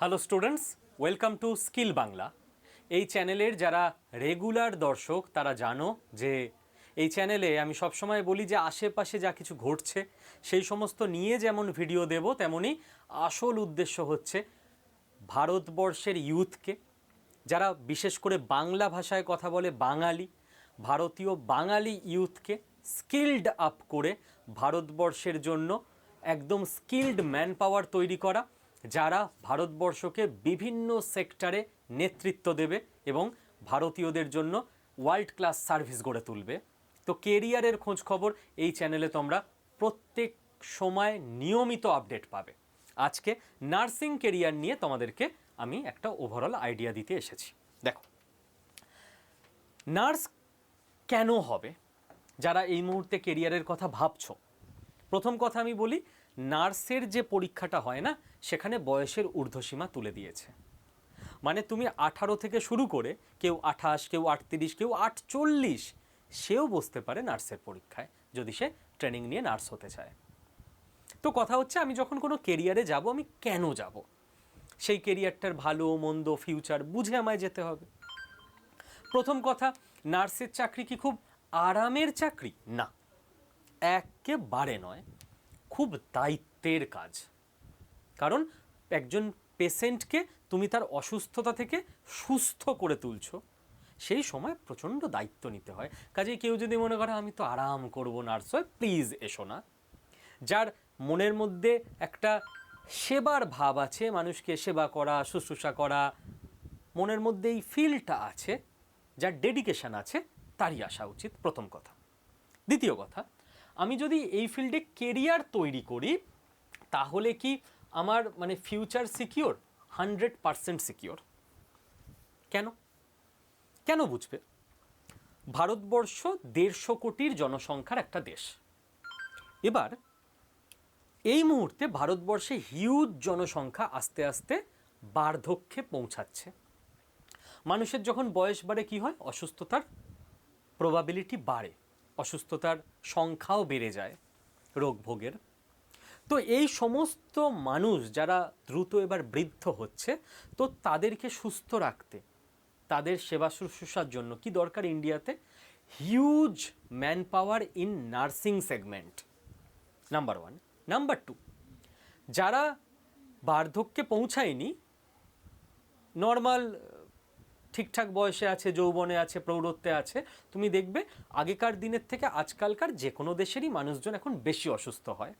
Hello students welcome to skill Bangla এই চ্যানেলের যারা রেগুলার দর্শক, তারা জানো যে এই চ্যানেলে আমি সবসময় বলি যে আশেপাশে যা কিছু ঘটছে, সেই সমস্ত নিয়ে যেমন ভিডিও দেব তেমনই আসল উদ্দেশ্য হচ্ছে ভারতবর্ষের ইউথকে যারা বিশেষ করে বাংলা ভাষায় কথা বলে বাঙালি, ভারতীয় বাঙালি ইউথকে স্কিল্ড আপ করে ভারতবর্ষের জন্য একদম স্কিল্ড ম্যান পাওয়ার তৈরি করা যারা ভারতবর্ষকে বিভিন্ন সেক্টরে নেতৃত্ব দেবে এবং ভারতীয়দের জন্য ওয়ার্ল্ড ক্লাস সার্ভিস গড়ে তুলবে। তো কেরিয়ারের খোঁজ খবর এই চ্যানেলে তোমরা প্রত্যেক সময় নিয়মিত আপডেট পাবে। আজকে নার্সিং কেরিয়ার নিয়ে তোমাদেরকে আমি একটা ওভারঅল আইডিয়া দিতে এসেছি। দেখো নার্স কেন হবে? যারা এই মুহূর্তে কেরিয়ারের কথা ভাবছ, প্রথম কথা আমি বলি নার্সের যে পরীক্ষাটা হয় না সেখানে বয়সের ঊর্ধ্বসীমা তুলে দিয়েছে। মানে তুমি আঠারো থেকে শুরু করে কেউ আঠাশ, কেউ আটত্রিশ, কেউ আটচল্লিশ, সেও বসতে পারে নার্সের পরীক্ষায়, যদি সে ট্রেনিং নিয়ে নার্স হতে চায়। তো কথা হচ্ছে, আমি যখন কোনো কেরিয়ারে যাব, আমি কেন যাব? সেই কেরিয়ারটার ভালো, মন্দ, ফিউচার বুঝে আমায় যেতে হবে। প্রথম কথা, নার্সের চাকরি কি খুব আরামের চাকরি? না। একেবারে নয়, খুব দায়িত্বের কাজ। কারণ একজন পেশেন্টকে তুমি তার অসুস্থতা থেকে সুস্থ করে তুলছো। সেই সময় প্রচণ্ড দায়িত্ব নিতে হয়। কাজেই কেউ যদি মনে করে, আমি তো আরাম করব নার্স হয়ে, প্লিজ এসো না। যার মনের মধ্যে একটা সেবার ভাব আছে, মানুষকে সেবা করা, শুশ্রূষা করা, মনের মধ্যে এই ফিলটা আছে, যার ডেডিকেশন আছে, তারই আসা উচিত, প্রথম কথা। দ্বিতীয় কথা, আমি যদি এই ফিল্ডে কেরিয়ার তৈরি করি, তাহলে কি আমার মানে future secure hundred percent secure কেন? কেন বুঝবে? ভারতবর্ষ দেড়শো কোটির জনসংখ্যার একটা দেশ। এবার, এই মুহূর্তে ভারতবর্ষে হিউজ জনসংখ্যা আস্তে আস্তে বার্ধক্যে পৌঁছাচ্ছে। মানুষের যখন বয়স বাড়ে কি হয়? অসুস্থতার প্রবাবিলিটি বাড়ে। অসুস্থতার সংখ্যাও বেড়ে যায়। রোগ ভোগের তো এই সমস্ত মানুষ যারা দ্রুত এবার বৃদ্ধ হচ্ছে, তো তাদেরকে সুস্থ রাখতে, তাদের সেবা শুশ্রূষার জন্য কি দরকার ইন্ডিয়াতে? Huge manpower in nursing segment number one number two যারা বার্ধক্যে পৌঁছায়নি নর্মাল ঠিকঠাক বয়সে আছে, যৌবনে আছে, প্রৌঢ়ত্বে আছে, তুমি দেখবে আগেকার দিনের থেকে আজকালকার যে কোনো দেশেরই মানুষজন এখন বেশি অসুস্থ হয়।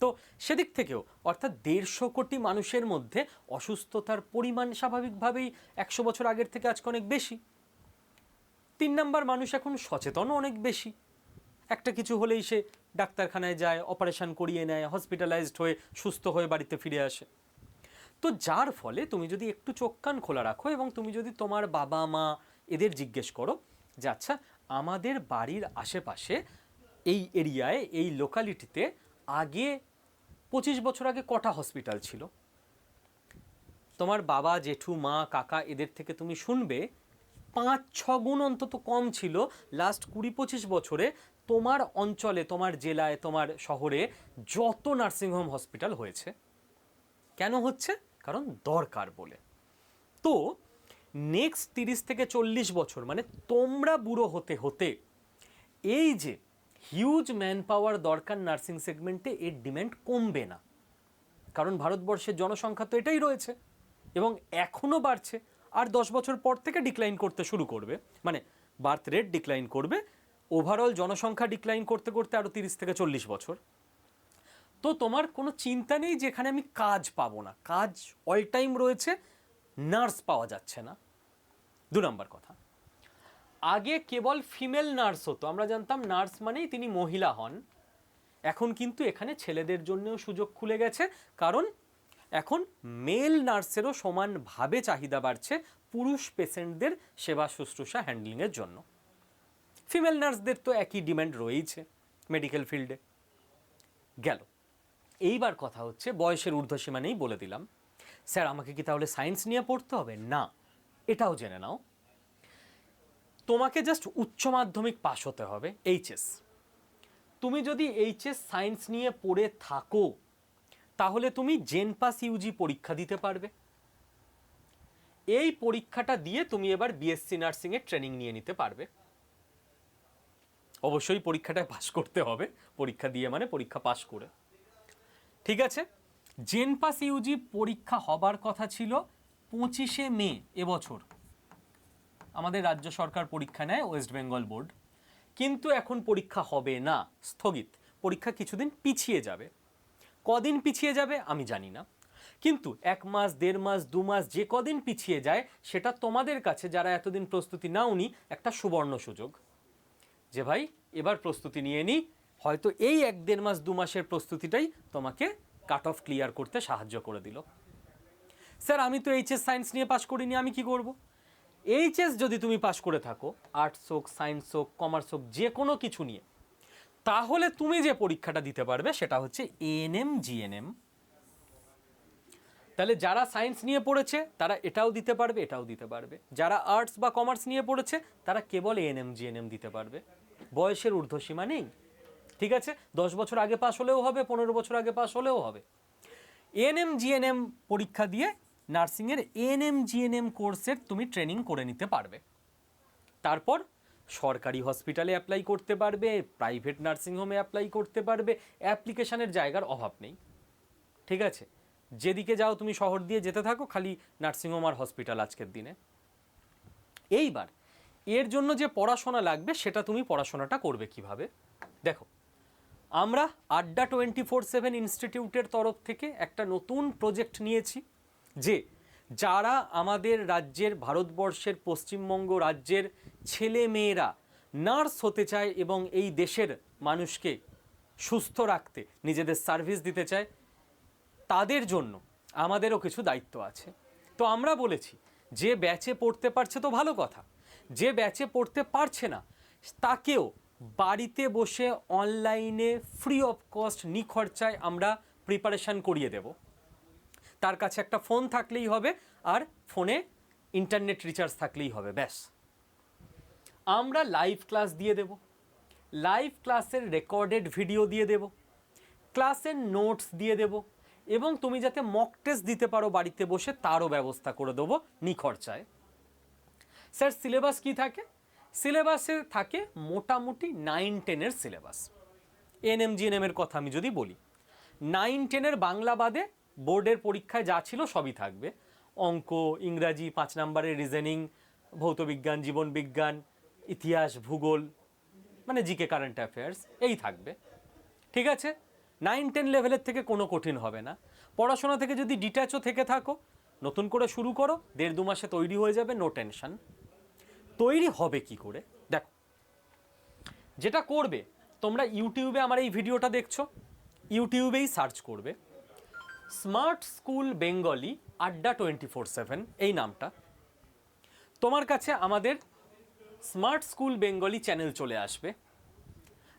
তো সেদিক থেকেও, অর্থাৎ দেড়শো কোটি মানুষের মধ্যে অসুস্থতার পরিমাণ স্বাভাবিকভাবেই একশো বছর আগের থেকে আজকে অনেক বেশি। তিন নাম্বার, মানুষ এখন সচেতনও অনেক বেশি। একটা কিছু হলেই সে ডাক্তারখানায় যায়, অপারেশন করিয়ে নেয় হসপিটালাইজড হয়ে, সুস্থ হয়ে বাড়িতে ফিরে আসে। তো যার ফলে তুমি যদি একটু চোখ কান খোলা রাখো এবং তুমি যদি তোমার বাবা, মা এদের জিজ্ঞেস করো যে আচ্ছা আমাদের বাড়ির আশেপাশে এই এরিয়ায়, এই লোকালিটিতে আগে পঁচিশ বছর আগে কটা হসপিটাল ছিল? তোমার বাবা, জেঠু, মা, কাকা এদের থেকে তুমি শুনবে, পাঁচ, ছ গুণ অন্তত কম ছিল লাস্ট কুড়ি, পঁচিশ বছরে তোমার অঞ্চলে, তোমার জেলায়, তোমার শহরে যত নার্সিংহোম হসপিটাল হয়েছে। কেন হচ্ছে? কারণ দরকার বলে। তো নেক্সট তিরিশ থেকে চল্লিশ বছর মানে তোমরা বুড়ো হতে হতে এই যে হিউজ ম্যান পাওয়ার দরকার নার্সিং সেগমেন্টে এর ডিম্যান্ড কমবে না। কারণ ভারতবর্ষের জনসংখ্যা তো এটাই রয়েছে এবং এখনও বাড়ছে। আর দশ বছর পর থেকে ডিক্লাইন করতে শুরু করবে। মানে বার্থ রেট ডিক্লাইন করবে। ওভারঅল জনসংখ্যা ডিক্লাইন করতে করতে আরও তিরিশ থেকে চল্লিশ বছর। তো তোমার কোনো চিন্তা নেই যেখানে আমি কাজ পাবো না। কাজ অল টাইম রয়েছে নার্স পাওয়া যাচ্ছে না। দু নম্বর কথা। আগে কেবল ফিমেল নার্স হতো। আমরা জানতাম নার্স মানেই তিনি মহিলা হন। এখন কিন্তু এখানে ছেলেদের জন্যও সুযোগ খুলে গেছে, কারণ এখন মেল নার্সেরও সমানভাবে চাহিদা বাড়ছে পুরুষ পেশেন্টদের সেবা শুশ্রূষা হ্যান্ডলিংয়ের জন্য। ফিমেল নার্সদের তো একই ডিমান্ড রয়েইছে মেডিকেল ফিল্ডে। গেল। এইবার কথা হচ্ছে, বয়সের ঊর্ধ্বসীমা নেই বলে দিলাম। স্যার, আমাকে কি তাহলে সায়েন্স নিয়ে পড়তে হবে? না। এটাও জেনে নাও। তোমাকে জাস্ট উচ্চ মাধ্যমিক পাশ হতে হবে এইচএস তুমি যদি এইচএস সায়েন্স নিয়ে পড়ে থাকো, তাহলে তুমি জেনপাস ইউজি পরীক্ষা দিতে পারবে। এই পরীক্ষাটা দিয়ে তুমি এবার বিএসসি নার্সিংয়ের ট্রেনিং নিয়ে নিতে পারবে। অবশ্যই পরীক্ষাটায় পাশ করতে হবে, পরীক্ষা দিয়ে মানে পরীক্ষা পাশ করে। ঠিক আছে? জেনপাস ইউজি পরীক্ষা হবার কথা ছিল পঁচিশে মে এবছর। আমাদের রাজ্য সরকার পরীক্ষা নেয় ওয়েস্ট বেঙ্গল বোর্ড। কিন্তু এখন পরীক্ষা হবে না, স্থগিত। পরীক্ষা কিছুদিন পিছিয়ে যাবে। কদিন পিছিয়ে যাবে আমি জানি না। কিন্তু এক মাস, দেড় মাস, দু মাস যে কদিন পিছিয়ে যায়, সেটা তোমাদের কাছে যারা এতদিন প্রস্তুতি নাওনি, একটা সুবর্ণ সুযোগ। যে ভাই, এবার প্রস্তুতি নিয়ে নিই হয়তো এই এক দেড় মাস, দু মাসের প্রস্তুতিটাই তোমাকে কাট অফ ক্লিয়ার করতে সাহায্য করে দিল। স্যার, আমি তো এইচএস সায়েন্স নিয়ে পাশ করিনি, আমি কি করব? এইচএস যদি তুমি পাশ করে থাকো, আর্টস হোক, সায়েন্স হোক, কমার্স হোক, যে কোনো কিছু নিয়ে, তাহলে তুমি যে পরীক্ষাটা দিতে পারবে সেটা হচ্ছে এএনএম জিএনএম তাহলে যারা সায়েন্স নিয়ে পড়েছে, তারা এটাও দিতে পারবে, এটাও দিতে পারবে। যারা আর্টস বা কমার্স নিয়ে পড়েছে, তারা কেবল এএনএম জিএনএম দিতে পারবে। বয়সের ঊর্ধ্বসীমা নেই, ঠিক আছে? দশ বছর আগে পাশ হলেও হবে, পনেরো বছর আগে পাশ হলেও হবে। এএনএম জিএনএম পরীক্ষা দিয়ে নার্সিংয়ের এএনএম জিএনএম কোর্সের তুমি ট্রেনিং করে নিতে পারবে। তারপর সরকারি হসপিটালে অ্যাপ্লাই করতে পারবে প্রাইভেট নার্সিংহোমে অ্যাপ্লাই করতে পারবে অ্যাপ্লিকেশনের জায়গার অভাব নেই। ঠিক আছে? যেদিকে যাও তুমি শহর দিয়ে যেতে থাকো, খালি নার্সিংহোম আর হসপিটাল আজকের দিনে। এইবার এর জন্য যে পড়াশোনা লাগবে, সেটা তুমি পড়াশোনাটা করবে কীভাবে? দেখো, আমরা আড্ডা টোয়েন্টি ফোর সেভেন ইনস্টিটিউটের তরফ থেকে একটা নতুন প্রজেক্ট নিয়েছি। যে যারা আমাদের রাজ্যের, ভারতবর্ষের, পশ্চিমবঙ্গ রাজ্যের ছেলে মেয়েরা নার্স হতে চায় এবং এই দেশের মানুষকে সুস্থ রাখতে, নিজেদের সার্ভিস দিতে চায়, তাদের জন্য আমাদেরও কিছু দায়িত্ব আছে। তো আমরা বলেছি, যে ব্যাচে পড়তে পারছে তো ভালো কথা, যে ব্যাচে পড়তে পারছে না, তাকেও বাড়িতে বসে অনলাইনে ফ্রি অফ কস্ট নিখরচায় আমরা প্রিপারেশান করিয়ে দেব। তার কাছে একটা ফোন থাকলেই হবে আর ফোনে ইন্টারনেট রিচার্জ থাকলেই হবে, ব্যাস। আমরা লাইভ ক্লাস দিয়ে দেব। লাইভ ক্লাসের রেকর্ডেড ভিডিও দিয়ে দেব। ক্লাসের নোটস দিয়ে দেব এবং তুমি যাতে মক টেস্ট দিতে পারো বাড়িতে বসে, তারও ব্যবস্থা করে দেবো নিখরচায়। স্যার সিলেবাস কি থাকে? সিলেবাসে থাকে মোটামুটি নাইন টেনের সিলেবাস এনএম জিএনএমের কথা আমি যদি বলি নাইন টেনের বাংলা বাদে বোর্ডের পরীক্ষায় যা ছিল সবই থাকবে। অঙ্ক, ইংরাজি, পাঁচ নম্বরের রিজনিং ভৌতবিজ্ঞান জীবনবিজ্ঞান ইতিহাস, ভূগোল মানে জিকে কারেন্ট অ্যাফেয়ার্স এই থাকবে। ঠিক আছে? নাইন টেন লেভেলের থেকে কোনো কঠিন হবে না। পড়াশোনা থেকে যদি ডিট্যাচও থেকে থাকো, নতুন করে শুরু করো, দেড় দু মাসে তৈরি হয়ে যাবে নো টেনশন তৈরি হবে কি করে? দেখো, যেটা করবে, তোমরা ইউটিউবে আমার এই ভিডিওটা দেখছ। ইউটিউবেই সার্চ করবে। Smart school Bengali Adda twenty four seven, এই নামটা। তোমার কাছে আমাদের স্মার্ট স্কুল বেঙ্গলি চ্যানেল চলে আসবে।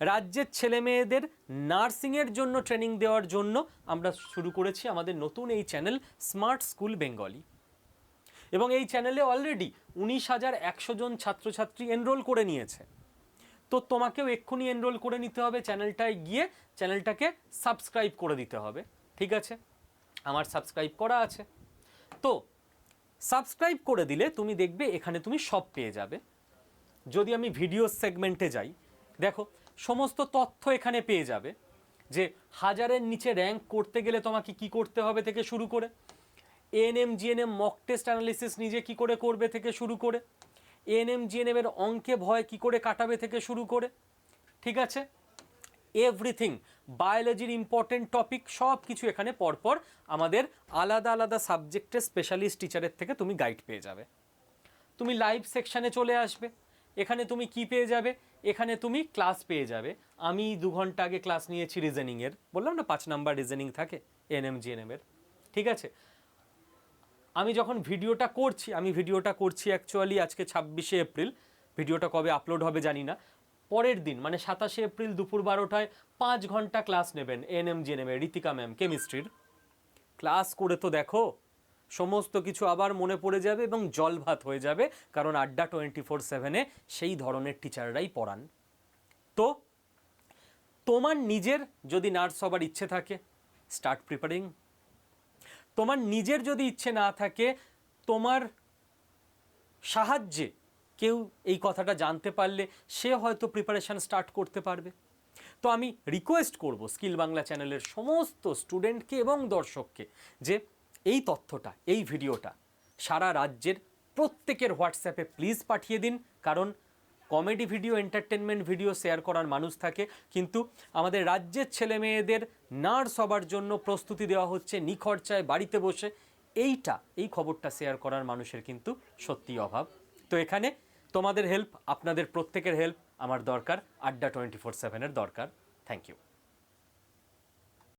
রাজ্যের ছেলে মেয়েদের নার্সিংয়ের জন্য ট্রেনিং দেওয়ার জন্য আমরা শুরু করেছি আমাদের নতুন এই চ্যানেল স্মার্ট স্কুল বেঙ্গলি। এবং এই চ্যানেলে অলরেডি উনিশ হাজার একশো জন ছাত্রছাত্রী এনরোল করে নিয়েছে। তো তোমাকেও এক্ষুনি এনরোল করে নিতে হবে চ্যানেলটায় গিয়ে, চ্যানেলটাকে সাবস্ক্রাইব করে দিতে হবে। ঠিক আছে? আমার সাবস্ক্রাইব করা আছে। তো সাবস্ক্রাইব করে দিলে তুমি দেখবে এখানে তুমি সব পেয়ে যাবে। যদি আমি ভিডিও সেগমেন্টে যাই, দেখো, সমস্ত তথ্য এখানে পেয়ে যাবে যে হাজারের নিচে র্যাঙ্ক করতে গেলে তোমাকে কি করতে হবে থেকে শুরু করে। ANM GNM mock test analysis নিজে কি করে করবে থেকে শুরু করে। এএনএম জিএনএম এর অঙ্কে ভয় কি করে কাটাবে থেকে শুরু করে। ঠিক আছে? এভরিথিং বায়োলজির ইম্পর্টেন্ট টপিক সব কিছু এখানে পরপর আমাদের আলাদা আলাদা সাবজেক্টের স্পেশালিস্ট টিচারের থেকে তুমি গাইড পেয়ে যাবে। তুমি লাইভ সেকশানে চলে আসবে। এখানে তুমি কি পেয়ে যাবে? এখানে তুমি ক্লাস পেয়ে যাবে। আমি দু ঘণ্টা আগে ক্লাস নিয়েছি রিজনিংয়ের বললাম না, পাঁচ নাম্বার রিজনিং থাকে এনএম জিএনএম এর। ঠিক আছে? আমি যখন ভিডিওটা করছি, আমি ভিডিওটা করছি অ্যাকচুয়ালি আজকে ছাব্বিশে এপ্রিল। ভিডিওটা কবে আপলোড হবে জানি না। পরের দিন মানে সাতাশে এপ্রিল দুপুর বারোটায় পাঁচ ঘণ্টা ক্লাস নেবেন এনএম জিএনএম এর ঋতিকা ম্যাম, কেমিস্ট্রির। ক্লাস করে তো দেখো, সমস্ত কিছু আবার মনে পড়ে যাবে এবং জল ভাত হয়ে যাবে, কারণ আড্ডা টোয়েন্টি ফোর সেভেনে সেই ধরনের টিচাররাই পড়ান। তো, তোমার নিজের যদি নার্স হবার ইচ্ছে থাকে স্টার্ট প্রিপারিং তোমার নিজের যদি ইচ্ছে না থাকে, তোমার সাহায্যে কেউ এই কথাটা জানতে পারলে সে হয়তো প্রিপারেশন স্টার্ট করতে পারবে। তো আমি রিকোয়েস্ট করব স্কিল বাংলা চ্যানেলের সমস্ত স্টুডেন্টকে এবং দর্শককে যে এই তথ্যটা, এই ভিডিওটা সারা রাজ্যের প্রত্যেকের হোয়াটসঅ্যাপে প্লিজ পাঠিয়ে দিন। কারণ comedy video entertainment video share করার মানুষ থাকে। কিন্তু আমাদের রাজ্যের ছেলে মেয়েদের নার্স হবার জন্য প্রস্তুতি দেওয়া হচ্ছে নিখরচায় বাড়িতে বসে। এইটা, এই খবরটা শেয়ার করার মানুষের কিন্তু সত্যিই অভাব। তো এখানে তোমাদের হেল্প আপনাদের প্রত্যেকের হেল্প আমার দরকার। আড্ডা টোয়েন্টি ফোর সেভেনের দরকার। Thank you